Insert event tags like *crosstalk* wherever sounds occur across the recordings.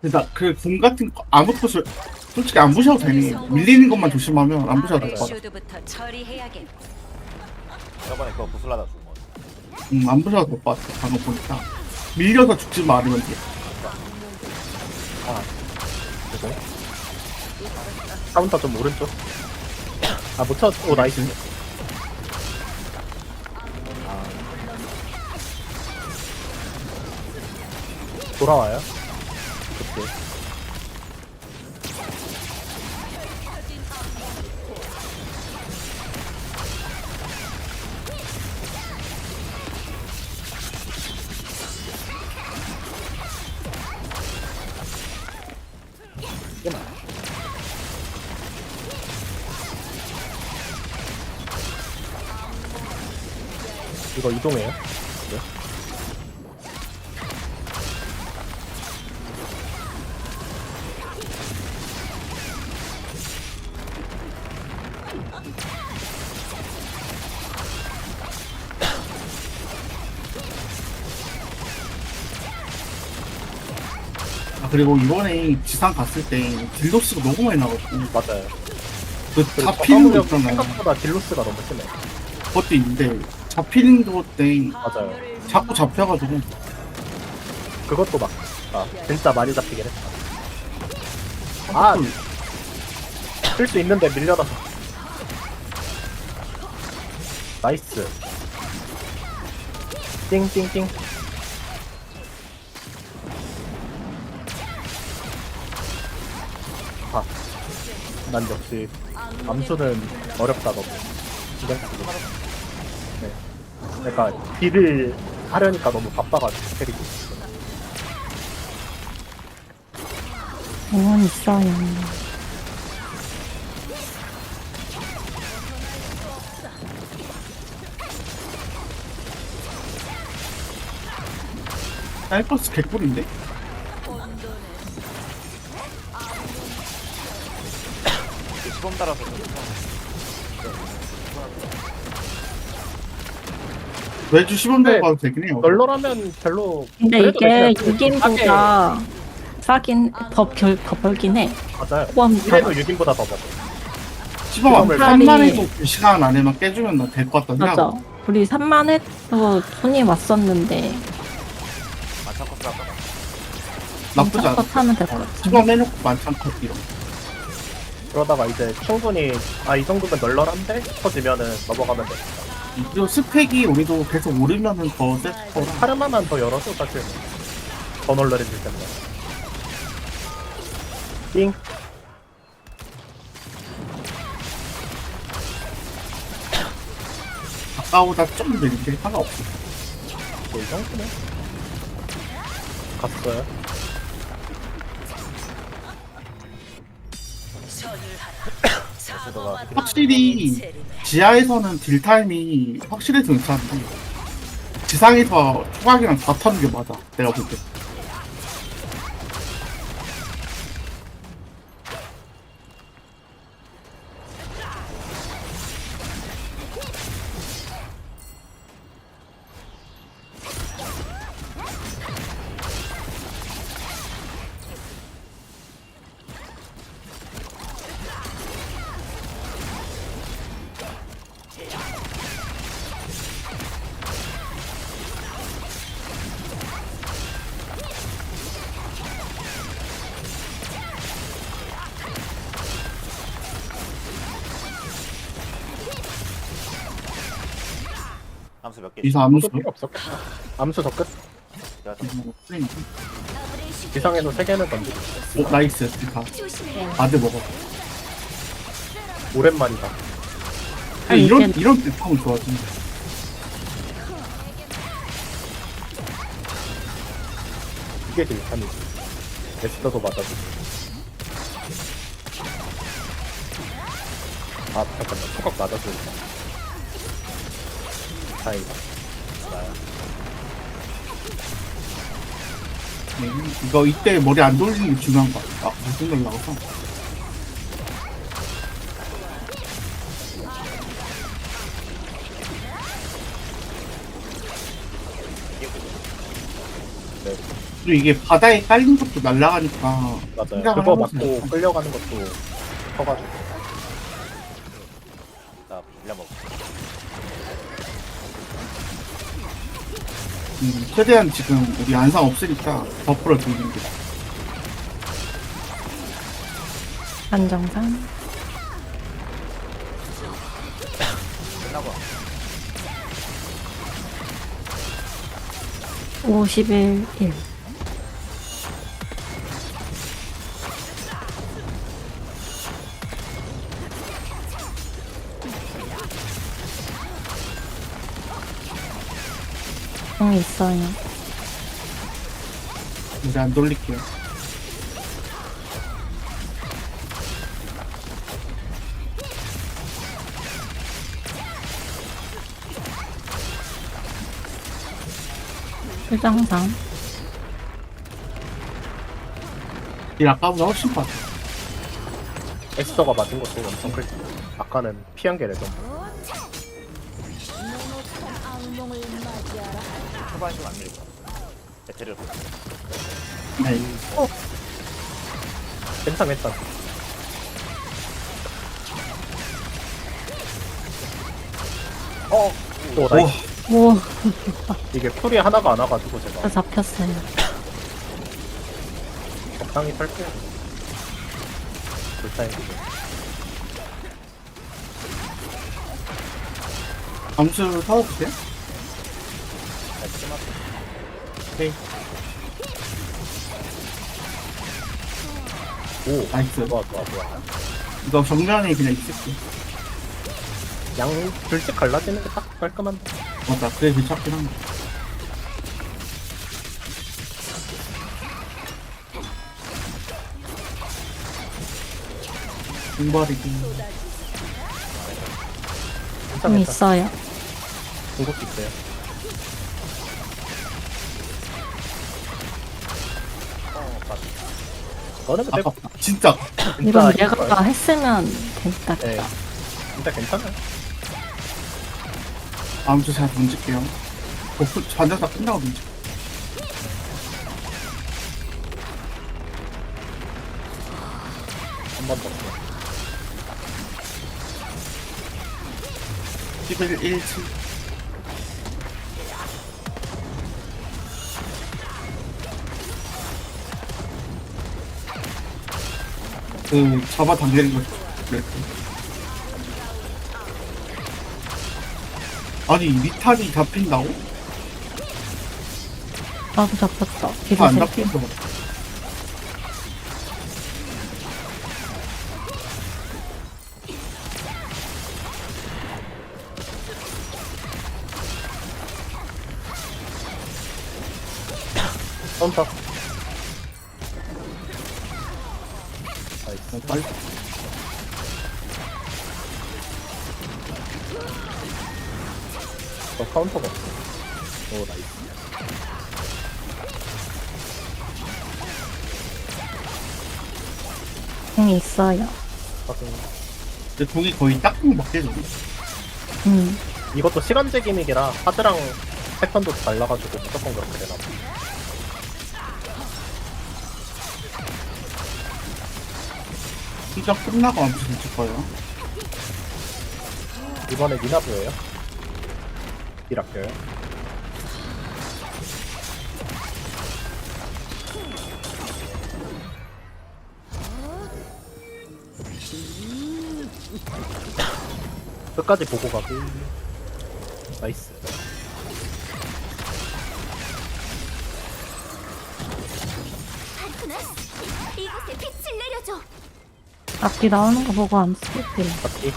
근데 그공 같은 거 아무것도 소- 솔직히 안 부셔도 되니 밀리는 것만 조심하면 안 부셔도 될 것 같아. 슈드부터 처리해야겠. 저번에 그거 부술라다 죽은 거. 음, 안 부셔도 될 것 같아. 방금 보니까 밀려서 죽지 말으면 돼. 카운터 좀 오른쪽. 아, 못 쳐. 오, 나이스. 돌아와요. 이거 그리고 이번에 지상 갔을 때 딜로스가 너무 많이 나가지고 맞아요. 그 그리고 잡히는 거 저항력 있잖아. 생각보다 딜로스가 너무 심해. 그것도 있는데 잡히는 것 때 맞아요. 자꾸 잡혀가지고 그것도 막, 아, 진짜 많이 잡히긴 했다. 아, 쓸 수 있는데 밀려나서. 나이스. 띵띵띵. 난 역시 암수는 어렵다 너무. 거. 네. 그러니까 딜을 하려니까 너무 바빠가지고 캐릭이. 공원 있어요. 사이퍼스 개꿀인데? 외주 시범 네. 들어가도 되긴 해요. 널널하면 별로. 근데 그래도 이게 괜찮아요. 6인보다 싸긴 더, 결, 더 벌긴 해. 맞아요. 다. 이래도 6인보다 더 먹어. 시범 시범을 한만 빨리- 해도 그 시간 안에만 깨주면 될것 같다 맞아. 생각. 우리 3만 해도 손이 왔었는데 만찬? 나쁘지 않아. 첫 하면 될 것 같아. 시범 해놓고 만찬 컷 이런. 그러다가 이제 충분히 아 이 정도면 널널한데 싶어지면은 넘어가면 돼. 그리고 스펙이 우리도 계속 오르면은 더셀 거라. 하루만만 더 열어도 사실 더 널널해질 텐데. 띵. 아까보다 좀 느린데 상관없어. 뭐이 정도면 갔어요. 확실히 지하에서는 딜 타임이 확실해서 괜찮은데 지상에서 초각이랑 다 터는 게 맞아. 내가 볼 때. 암수 몇 개? 이사 암수. 필요 없었겠다. 암수 더 끝. 지상에서 세 개는 던지고. 오, 나이스. 다. 아드 먹어. 오랜만이다. 근데 이런 이제- 이런 딜타임 좋아지. 이게 딜탄이지. 에스터도 맞아주고. 아, 잠깐만. 초각 맞았으니까. 타입 네, 이거 이때 머리 안 돌리는 게 중요한 거 같아. 아, 무슨 놀라고서 네. 그리고 이게 바다에 깔린 것도 날라가니까 맞아요. 그거 맞고 끌려가는 것도 커가지고. 음, 최대한 지금 우리 안상 없으니까 버프를 돌리는 게 안정상. 끝나고. 51, 1. 응, 있어요. 이제 안 돌릴게요. 표정상. 이 아까보다 훨씬 빠져. 엑스터가 맞은 것도 엄청 클. 아까는 피한 게 레전드. 초반에 좀안 밀고. 보자. 네. 괜찮 괜찮. 어! 오 오, 나이스. 오, 이게 풀이 하나가 안 와가지고 저 제가 잡혔어요. 적당히 탈게요. 불타임 기준. 점수 사와주세요. 오케이. 오 나이스. 좋아 좋아 좋아. 이거 정면에 그냥 있을게. 양 둘씩 갈라지는 게 딱 깔끔한데. 맞아, 그게 괜찮긴 한데. 괜찮 응, 괜찮. 있어요. 중국도 있어요. 너는 근데 아깝다. 진짜. 이건 진짜 내가 이거요. 했으면 됐다. 네. 진짜 괜찮아요. 다음 주 잘 던질게요. 버프 잔자사 끝나고 던져. 한번 더. 11, 1, 7. 그, 잡아 당기는 거. 그랬고. 아니, 미탈이 잡힌다고? 나도 잡혔다. 아, 뒤로 안 셀게. 잡힌다. 카운터. 나이스. 어, 카운터가 없어. 오 나이스. 응, 있어요. 확인. 근데 종이 거의 되네. 응. 이것도 시간제 기믹이라 하드랑 패턴도 달라가지고 무조건 그렇게 되나 봐. 시작 끝나고 아무튼 던질 거예요. 이번에 미나보예요. 일 아껴요. 끝까지 보고 가기. 나이스. 이곳에 빛을 내려줘. 앞뒤 나오는 거 보고 안 쓸게. 맞지?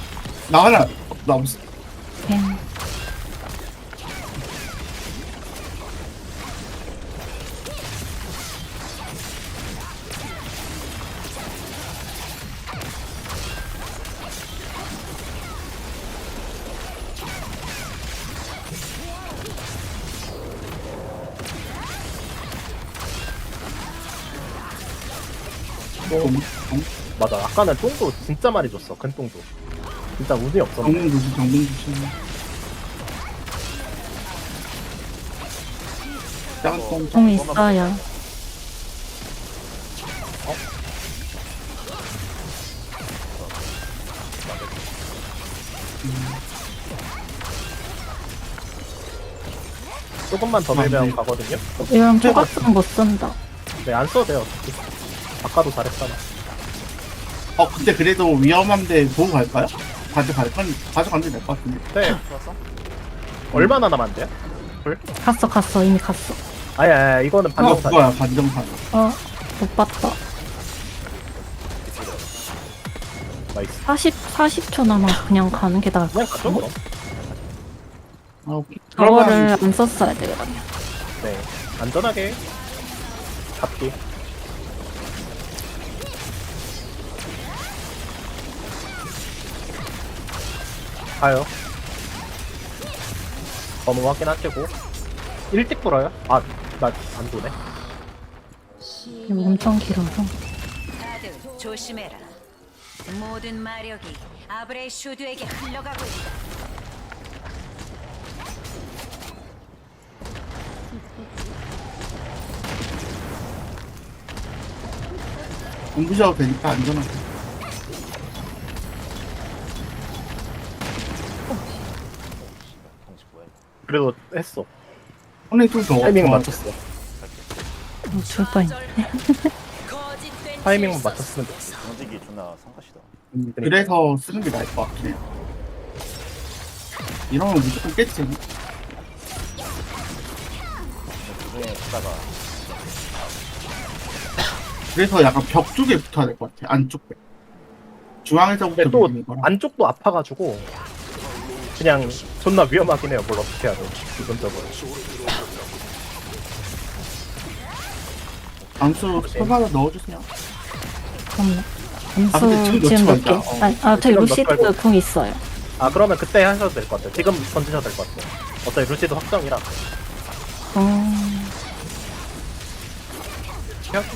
나 하나, 나 없어. 펜. 좀, 맞아. 아까는 똥도 진짜 많이 줬어. 큰 똥도. 진짜 운이 없었네. 정문 조심, 정문 조심. 짱똥 좀 있어요. 조금만 더 밀면 가거든요. 이런 초각성 못 쓴다. 네, 안 써도 돼요. 어차피. 아까도 잘했잖아. 어 근데 그래도 위험한데 보고 갈까요? 가져갈 건 가져가면 될 것 같은데 네, 좋았어? 얼마나 남았대요? 갔어, 갔어. 이미 갔어. 아니, 아니, 이거는 그거 반정사. 그거야 반정판 어, 못 봤다. 나이스. 40, 40초 남아 그냥 가는 게 나을 것 그냥 가죠, 그럼. 아, 오케이. 저거를 그러면 안 썼어야 돼, 그러면. 네. 안전하게. 잡기. 가요. 검은 확인 하시고. 일찍 불어요? 아, 나 안 도네. 이거 엄청 길어서. 다들 조심해라. 모든 마력이 아브레 슈드에게 흘러가고 있다. 공부셔도 되니까 안전하게 정식 뭐야? 그래도 했어. 오늘 좀더 타이밍 맞췄어. 어, 줄 뻔했네. *laughs* 타이밍만 맞췄으면 됐어. 정직이 존나 성가시다. 음, 그래서 쓰는 게 나을 것 같긴 해요 이러면 무조건 깼지 그 중에 쓰다가 그래서 약간 벽 쪽에 붙어야 될 것 같아 안쪽 벽 중앙에서부터 근데 또 밀리는 거라 안쪽도 아파가지고 그냥 존나 위험하긴 해요. 뭘 어떻게 해야 돼. 기본적으로. 암수 스파바다 넣어주세요 잠깐만. 아, 근데 지금 넣지? 말자. 어. 아, 아, 지금 루시드 궁 있어요. 아 그러면 그때 하셔도 될 것 같아요. 지금 던지셔도 될 것 같아요. 어차피 루시드 확정이라 음, 피하기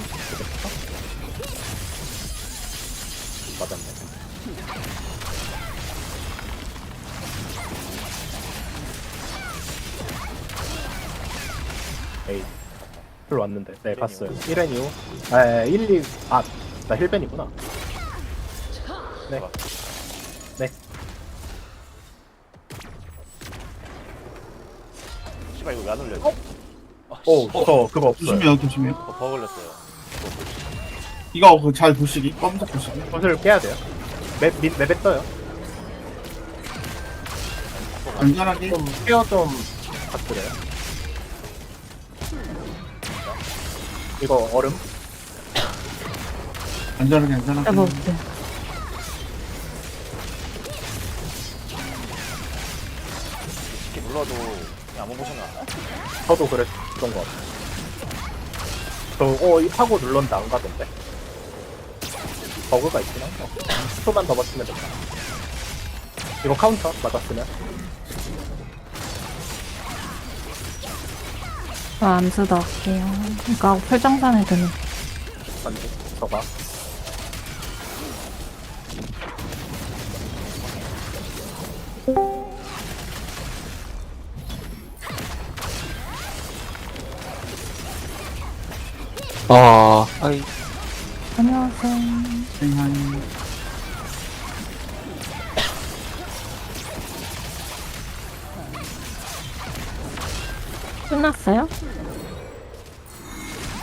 풀 왔는데 네 봤어요 1엔 이후 아 1, 2 아, 나 힐벤이구나 네 네. 씨발 이거 왜안 올려? 오, 저 그거 없어요. 조심해요 조심해요 더 걸렸어요. 이거 그잘 보시기 검색 보시기 옷을 깨야 돼요. 맵, 밑, 맵에 떠요. 안전하게 좀 케어 좀 부탁드려요. 이거 얼음? 안전하게 안전하게 해볼게. 이렇게 눌러도 그냥 아무 모션 안 나. 저도 그랬던 것 같아요. 저, 어, 이 하고 눌렀는데 안 가던데. 버그가 있긴 한데. 10초만 더 버티면 된다. 이거 카운터 맞았으면. 저 암수 넣을게요. 이거 풀장산에 드는. 반지, 저가. 아, 아이,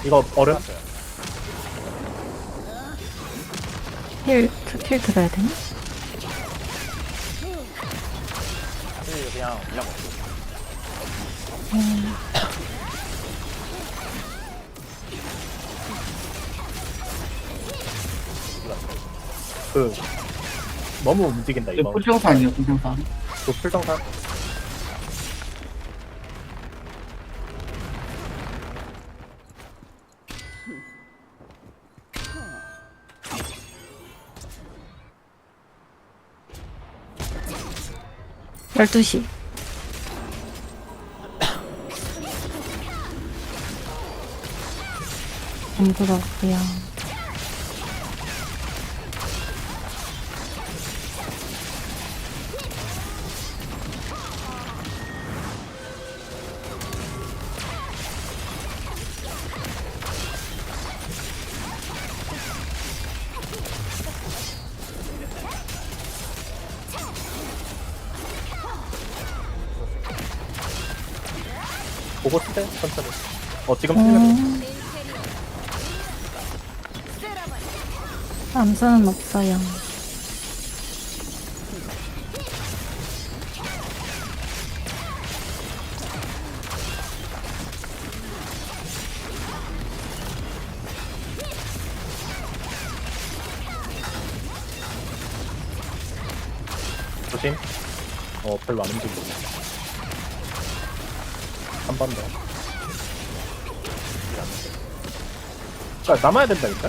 이거 얼음? 힐, 힐 들어야 되나? 그냥 그냥 그 너무 움직인다 이거. 풀정상이요, 풀정상. 노플 정상. 12시. 안 부럽고요. 보고 쓰세요 천천히. 어 지금 음, 암수는 없어요. 조심. 어 별로 안 움직이네 그러니까 남아야 된다니까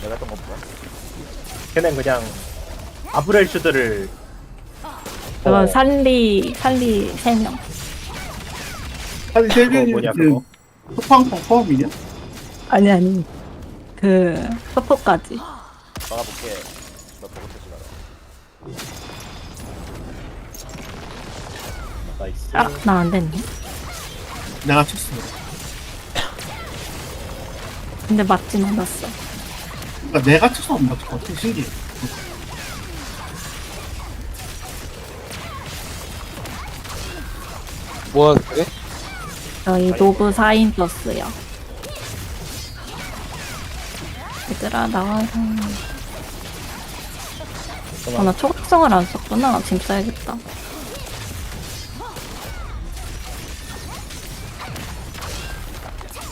내가 했던 거 뭐야? 걔는 그냥 아브렐슈드를 그건 어. 살리 살리 세 명. 사실 그거 세빈이 뭐냐 그 그거 소팡펑 포함이냐? 아니 아니. 그 서포까지. 막아볼게. 너 보고 쓰지 마라. 나이스 아, 나 안 됐네. 내가 쳤어. 근데 맞진 않았어. 그러니까 내가 쳐서 안 맞을 것 같아. 신기해. 뭐야 그래? 저희 노브 4인 떴어요. 얘들아 나와서. 아, 나 초각성을 안 썼구나. 지금 써야겠다.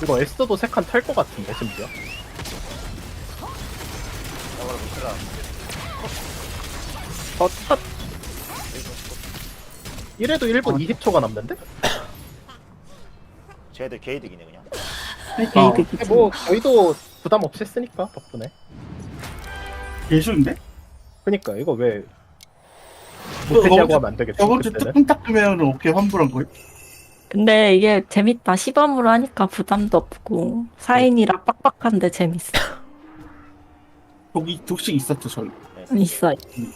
이거 에스도 세 칸 탈 것 같은데 심지어 저거를 못 쓰라. 컷, 컷. 이래도 1분 20초가 남는데? *coughs* 쟤들 개이득이네 그냥. 게이드 기준. 뭐 저희도 부담 없이 했으니까 덕분에 예술인데? 그니까 이거 왜 저- 못했냐고 하면 안 되겠지 저번 주 그때는 뚜껑 닦으면 오케이 환불한 거야? 근데 이게 재밌다. 시범으로 하니까 부담도 없고 4인이라 빡빡한데 재밌어. 독이 독식 있었죠 저희. 있어. 음.